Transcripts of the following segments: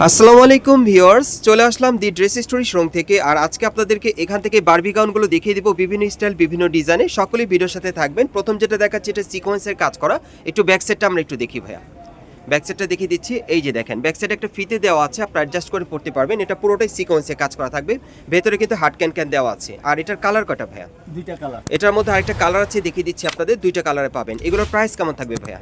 আসসালামু আলাইকুম ভিউয়ার্স চলে আসলাম দি ড্রেস স্টোরি শোরুম থেকে আর আজকে আপনাদেরকে এখান থেকে বারবি গাউনগুলো দেখিয়ে দিব বিভিন্ন স্টাইল বিভিন্ন ডিজাইনে। সকলেই ভিডিওর সাথে থাকবেন। প্রথম যেটা দেখাচ্ছি এটা সিকোয়েন্সের কাজ করা। একটু ব্যাক সাইডটা আমরা একটু দেখি ভাইয়া। ব্যাক সাইডটা দেখিয়ে দিচ্ছি। এই যে দেখেন ব্যাক সাইডে একটা ফিতে দেওয়া আছে আপনি অ্যাডজাস্ট করে পড়তে পারবেন। এটা পুরোটাই সিকোয়েন্সে কাজ করা থাকবে। ভেতরে কিন্তু হার্ড ক্যান ক্যান দেওয়া আছে। আর এটার কালার কটা ভাইয়া? দুইটা কালার এটার মধ্যে আরেকটা কালার আছে দেখিয়ে দিচ্ছি আপনাদের। দুইটা কালারে পাবেন। এগুলোর প্রাইস কেমন থাকবে ভাইয়া?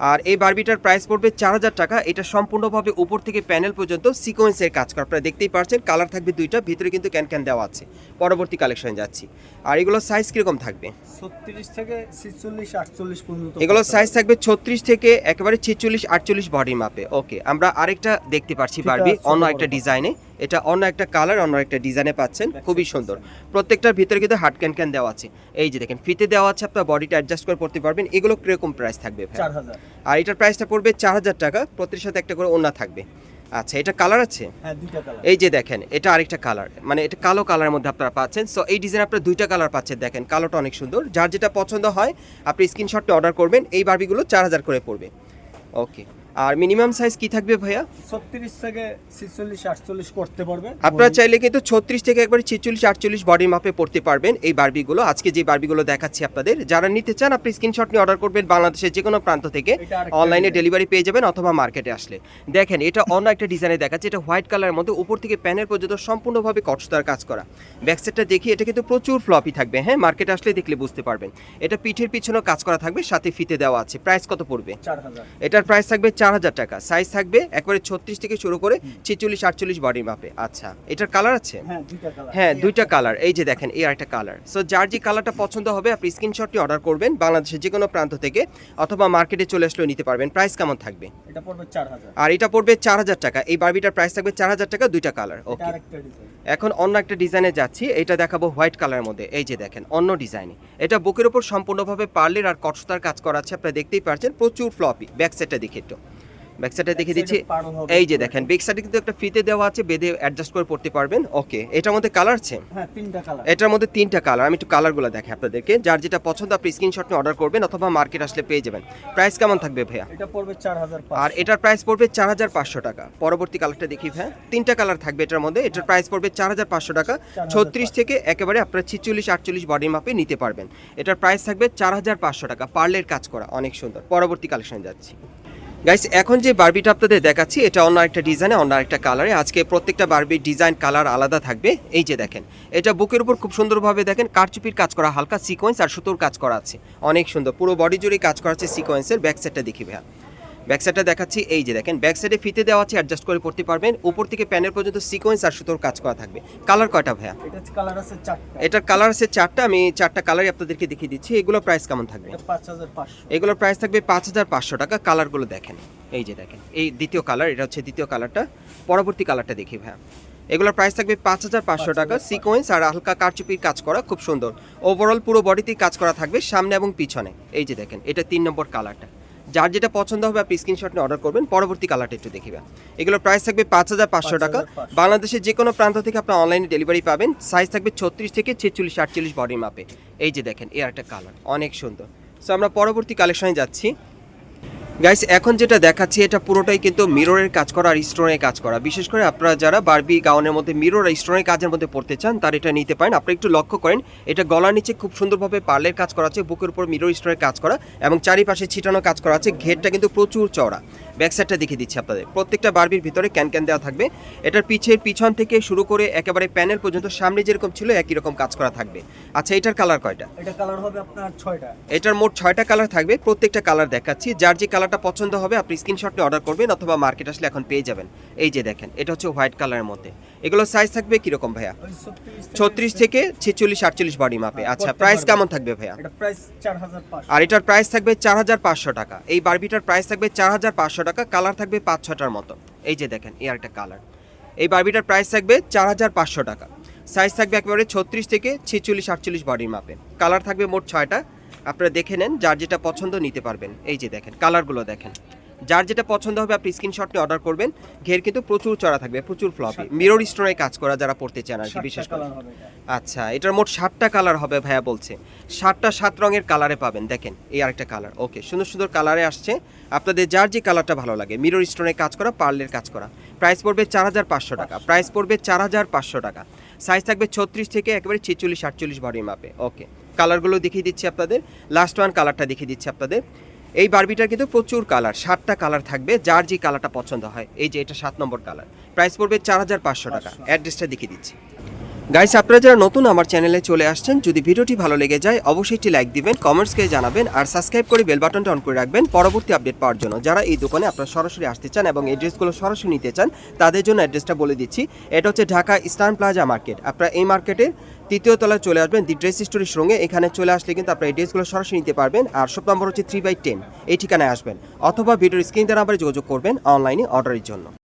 আর এই বারবিটার প্রাইস পড়বে চার হাজার টাকা। এটা সম্পূর্ণভাবে উপর থেকে প্যানেল পর্যন্ত সিকোয়েন্সের কাজ করা। আপনারা দেখতেই পারছেন কালার থাকবে দুইটা ভিতরে কিন্তু ক্যান ক্যান দেওয়া আছে। পরবর্তী কালেকশনে যাচ্ছি। আর এগুলো সাইজ কীরকম থাকবে? ছত্রিশ থেকে ছিচল্লিশ আটচল্লিশ পর্যন্ত এগুলো সাইজ থাকবে ছত্রিশ থেকে একেবারে ছেচল্লিশ আটচল্লিশ বডির মাপে ওকে আমরা আরেকটা দেখতে পাচ্ছি বারবি অন্য একটা ডিজাইনে এটা অন্য একটা কালার অন্য একটা ডিজাইনে পাচ্ছেন। খুবই সুন্দর। প্রত্যেকটার ভিতরে কিন্তু হার্ড ক্যান ক্যান দেওয়া আছে। এই যে দেখেন ফিতে দেওয়া আছে আপনার বডিটা অ্যাডজাস্ট করে পড়তে পারবেন। এগুলো কীরকম প্রাইস থাকবে ভাই? আর এটার প্রাইসটা পড়বে চার হাজার টাকা প্রতির সাথে একটা করে ওনা থাকবে। আচ্ছা এটা কালার আছে? হ্যাঁ এই যে দেখেন এটা আরেকটা কালার মানে এটা কালো কালারের মধ্যে আপনারা পাচ্ছেন। সো এই ডিজাইন আপনারা দুইটা কালার পাচ্ছেন দেখেন। কালোটা অনেক সুন্দর। যার যেটা পছন্দ হয় আপনি স্ক্রিনশটটা অর্ডার করবেন। এই বারবিগুলো চার হাজার করে পড়বে। ওকে আর মিনিমাম সাইজ কি থাকবে ভাইয়া? ছত্রিশ থেকে ছিচল্লিশ আটচল্লিশ করতে পারবে। আপনারা চাইলে কিন্তু ছত্রিশ থেকে একবারে ছেচল্লিশ আটচল্লিশ বডির মাপে পড়তে পারবেন এই বারবিগুলো। আজকে যে বারবিগুলো দেখাচ্ছি আপনাদের যারা নিতে চান আপনি স্ক্রিনশট নিয়ে অর্ডার করবেন বাংলাদেশের যে কোনো প্রান্ত থেকে। অনলাইনে ডেলিভারি পেয়ে যাবেন অথবা মার্কেটে আসলে। দেখেন এটা অন্য একটা ডিজাইনে দেখাচ্ছে এটা হোয়াইট কালারের মধ্যে উপর থেকে প্যানের পর্যন্ত সম্পূর্ণভাবে কটসতার কাজ করা। ব্যাকসাইডটা দেখি এটা কিন্তু প্রচুর ফ্লপি থাকবে হ্যাঁ? মার্কেটে আসলে দেখলে বুঝতে পারবেন। এটা পিঠের পিছনেও কাজ করা থাকবে সাথে ফিতে দেওয়া আছে। প্রাইস কত পড়বে? এটার প্রাইস থাকবে চার হাজার টাকা। সাইজ থাকবে একবারে ছত্রিশ থেকে শুরু করে ছেচল্লিশ আটচল্লিশ বডি মাপে আচ্ছা এটার কালার আছে? হ্যাঁ দুইটা কালার হ্যাঁ এই যে দেখেন এই আরেকটা কালার সো যার যে কালারটা পছন্দ হবে আপনি স্ক্রিনশটটি অর্ডার করবেন বাংলাদেশের যে কোনো প্রান্ত থেকে অথবা মার্কেটে চলে আসলেও নিতে পারবেন। প্রাইস কেমন থাকবে? আর এটা পড়বে চার হাজার টাকা। এই বারবিটার প্রাইস থাকবে চার হাজার টাকা দুইটা কালার ওকে এখন অন্য একটা ডিজাইনে যাচ্ছি। এটা দেখাবো হোয়াইট কালারের মধ্যে। এই যে দেখেন অন্য ডিজাইনে এটা বুকের উপর সম্পূর্ণভাবে পার্লের আর কটসতার কাজ করা আছে। আপনারা দেখতেই পারছেন প্রচুর ফ্লপি ব্যাক সাইডটা দেখে একটু। ব্যাক সাইডটা দেখে দিচ্ছি। এই যে দেখেন ব্যাক সাইডে কিন্তু একটা ফিতে দেওয়া আছে বেঁধে অ্যাডজাস্ট করে পড়তে পারবেন। ওকে এটার মধ্যে কালার আছে? হ্যাঁ তিনটা কালার এটার মধ্যে তিনটা কালার আমি একটু কালারগুলো দেখে আপনাদেরকে। যার যেটা পছন্দ আপনি স্ক্রিনশট নিয়ে অর্ডার করবেন অথবা মার্কেট আসলে পেয়ে যাবেন। প্রাইস কেমন থাকবে ভাইয়া? এটা পড়বে চার হাজার আর এটার প্রাইস পড়বে চার হাজার পাঁচশো টাকা। পরবর্তী কালারটা দেখি ভাই তিনটা কালার থাকবে এটার মধ্যে। এটার প্রাইস পড়বে চার হাজার পাঁচশো টাকা। ছত্রিশ থেকে একেবারে আপনারা ছিচল্লিশ আটচল্লিশ বডির মাপে নিতে পারবেন। এটার প্রাইস থাকবে চার হাজার পাঁচশো টাকা। পার্লের কাজ করা অনেক সুন্দর। পরবর্তী কালেকশন যাচ্ছি। গাইস এখন যে বার্বিটা আপনাদের দেখাচ্ছি, এটা অন্য একটা ডিজাইনে অন্য একটা কালারে আজকে প্রত্যেকটা বার্বির ডিজাইন কালার আলাদা থাকবে। এই যে দেখেন, এটা বুকের উপর খুব সুন্দরভাবে দেখেন, কারচুপির কাজ করা, হালকা সিকোয়েন্স আর সুতোর কাজ করা আছে। অনেক সুন্দর, পুরো বডি জুড়ে কাজ করা আছে সিকোয়েন্সের ব্যাক সাইডটা দেখি ভাইয়া। ব্যাক সাইডটা দেখাচ্ছি এই যে দেখেন ব্যাক সাইডে ফিতে দেওয়া আছে অ্যাডজাস্ট করে পড়তে পারবেন। উপর থেকে প্যানের পর্যন্ত সিকোয়েন্স আর সুতোর কাজ করা থাকবে। কালার কয়টা ভাইয়া? এটা কালার আছে চারটা। এটার কালার আছে চারটা আমি চারটা কালারই আপনাদেরকে দেখিয়ে দিচ্ছি। এগুলো প্রাইস কেমন থাকবে? এগুলোর প্রাইস থাকবে পাঁচ হাজার পাঁচশো টাকা। কালারগুলো দেখেন। এই যে দেখেন এই দ্বিতীয় কালার এটা হচ্ছে দ্বিতীয় কালারটা পরবর্তী কালারটা দেখি ভাইয়া। এগুলোর প্রাইস থাকবে পাঁচ হাজার পাঁচশো টাকা। সিকোয়েন্স আর হালকা কারচুপির কাজ করা খুব সুন্দর। ওভারঅল পুরো বডিতেই কাজ করা থাকবে সামনে এবং পিছনে। এই যে দেখেন এটা তিন নম্বর কালারটা যার যেটা পছন্দ হবে আপনি স্ক্রিনশট নিয়ে অর্ডার করবেন পরবর্তী কালারটা একটু দেখিবেন এগুলোর প্রাইস থাকবে পাঁচ হাজার পাঁচশো টাকা। বাংলাদেশের যে কোনো প্রান্ত থেকে আপনি অনলাইনে ডেলিভারি পাবেন। সাইজ থাকবে ছত্রিশ থেকে ছেচল্লিশ আটচল্লিশ বডির মাপে এই যে দেখেন এর একটা কালার অনেক সুন্দর। সো আমরা পরবর্তী কালেকশনে যাচ্ছি। গাইস এখন যেটা দেখাচ্ছি, এটা পুরোটাই কিন্তু মিররের কাজ করা আর স্টোনের কাজ করা। বিশেষ করে আপনারা যারা বারবি গাউনের মধ্যে মিরর আর স্টোনের কাজের মধ্যে পড়তে চান, তার এটা নিতে পারেন। আপনারা একটু লক্ষ্য করেন, এটা গলার নিচে খুব সুন্দরভাবে পার্লের কাজ করা আছে, বুকের উপর মিরর স্টোনের কাজ করা এবং চারিপাশে ছিটানো কাজ করা আছে, ঘেরটা কিন্তু প্রচুর চওড়া। ব্যাক সাইডটা দেখিয়ে দিচ্ছি আপনাদের। প্রত্যেকটা বারবির ভিতরে ক্যান ক্যান দেওয়া থাকবে। এটার পিছের পিছন থেকে শুরু করে একেবারে প্যানেল পর্যন্ত সামনে যেরকম ছিল একই রকম কাজ করা থাকবে। আচ্ছা এটার কালার কয়টা? এটা কালার হবে আপনার ছয়টা। এটার মোট ছয়টা কালার থাকবে প্রত্যেকটা কালার দেখাচ্ছি। যার যে কালারটা পছন্দ হবে আপনি স্ক্রিনশটে অর্ডার করবেন অথবা মার্কেট আসলে এখন পেয়ে যাবেন। এই যে দেখেন এটা হচ্ছে হোয়াইট কালারের মধ্যে। এগুলো সাইজ থাকবে কীরকম ভাইয়া? ছত্রিশ থেকে ছেচল্লিশ আটচল্লিশ বডি মাপে আচ্ছা প্রাইস কেমন থাকবে ভাইয়া? আর এটার প্রাইস থাকবে চার হাজার পাঁচশো টাকা। এই বারবিটার প্রাইস থাকবে চার হাজার পাঁচশো টাকা, কালার থাকবে পাঁচ ছটার মতো। এই যে দেখেন, এই একটা কালার। এই বারবিটার প্রাইস থাকবে চার হাজার পাঁচশো টাকা। সাইজ থাকবে একেবারে ছত্রিশ থেকে ছেচল্লিশ, আটচল্লিশ বডির মাপে। কালার থাকবে মোট ছয়টা। আপনারা দেখে নেন, যার যেটা পছন্দ নিতে পারবেন। এই যে দেখেন, কালারগুলো দেখেন। যার যেটা পছন্দ হবে আপনি স্ক্রিনশট নিয়ে অর্ডার করবেন। ঘের কিন্তু প্রচুর চড়া থাকবে প্রচুর ফ্লপি মিরর স্টোনে কাজ করা যারা পড়তে চান আর কি বিশেষ করে। আচ্ছা এটার মোট সাতটা কালার হবে ভাইয়া বলছে। সাতটা সাত রঙের কালারে পাবেন দেখেন এই আরেকটা কালার ওকে সুন্দর সুন্দর কালারে আসছে। আপনাদের যার যে কালারটা ভালো লাগে মিরর স্টোনে কাজ করা পার্লের কাজ করা। প্রাইস পড়বে চার হাজার পাঁচশো টাকা। প্রাইস পড়বে চার হাজার পাঁচশো টাকা। সাইজ থাকবে ছত্রিশ থেকে একেবারে ছেচল্লিশ আটচল্লিশ বডির মাপে। ওকে কালারগুলো দেখিয়ে দিচ্ছি আপনাদের। লাস্ট ওয়ান কালারটা দেখিয়ে দিচ্ছি আপনাদের। এই বারবিটার কিন্তু প্রচুর কালার সাতটা কালার থাকবে যার যে কালারটা পছন্দ হয়। এই যে এটা সাত নম্বর কালার। প্রাইস পড়বে চার হাজার পাঁচশো টাকা। অ্যাড্রেসটা দেখিয়ে দিচ্ছি। গাইস আপনারা যারা নতুন আমার চ্যানেলে চলে আসছেন, যদি ভিডিওটি ভালো লেগে যায়, অবশ্যই একটি লাইক দিবেন কমেন্টসকে জানাবেন, আর সাবস্ক্রাইব করে বেল বাটনটা অন করে রাখবেন পরবর্তী আপডেট পাওয়ার জন্য। যারা এই দোকানে আপনারা সরাসরি আসতে চান এবং এই ড্রেসগুলো সরাসরি নিতে চান, তাদের জন্য অ্যাড্রেসটা বলে দিচ্ছি। এটা হচ্ছে ঢাকা ইস্টার্ন প্লাজা মার্কেট আপনারা এই মার্কেটের তৃতীয় তলায় চলে আসবেন দি ড্রেস স্টোরির সঙ্গে। এখানে চলে আসলে কিন্তু আপনারা এই ড্রেসগুলো সরাসরি নিতে পারবেন, আর শপ নম্বর হচ্ছে থ্রি বাই টেন এই ঠিকানায় আসবেন। অথবা ভিডিওর স্ক্রিন নাম্বারে যোগাযোগ করবেন অনলাইনে অর্ডারের জন্য।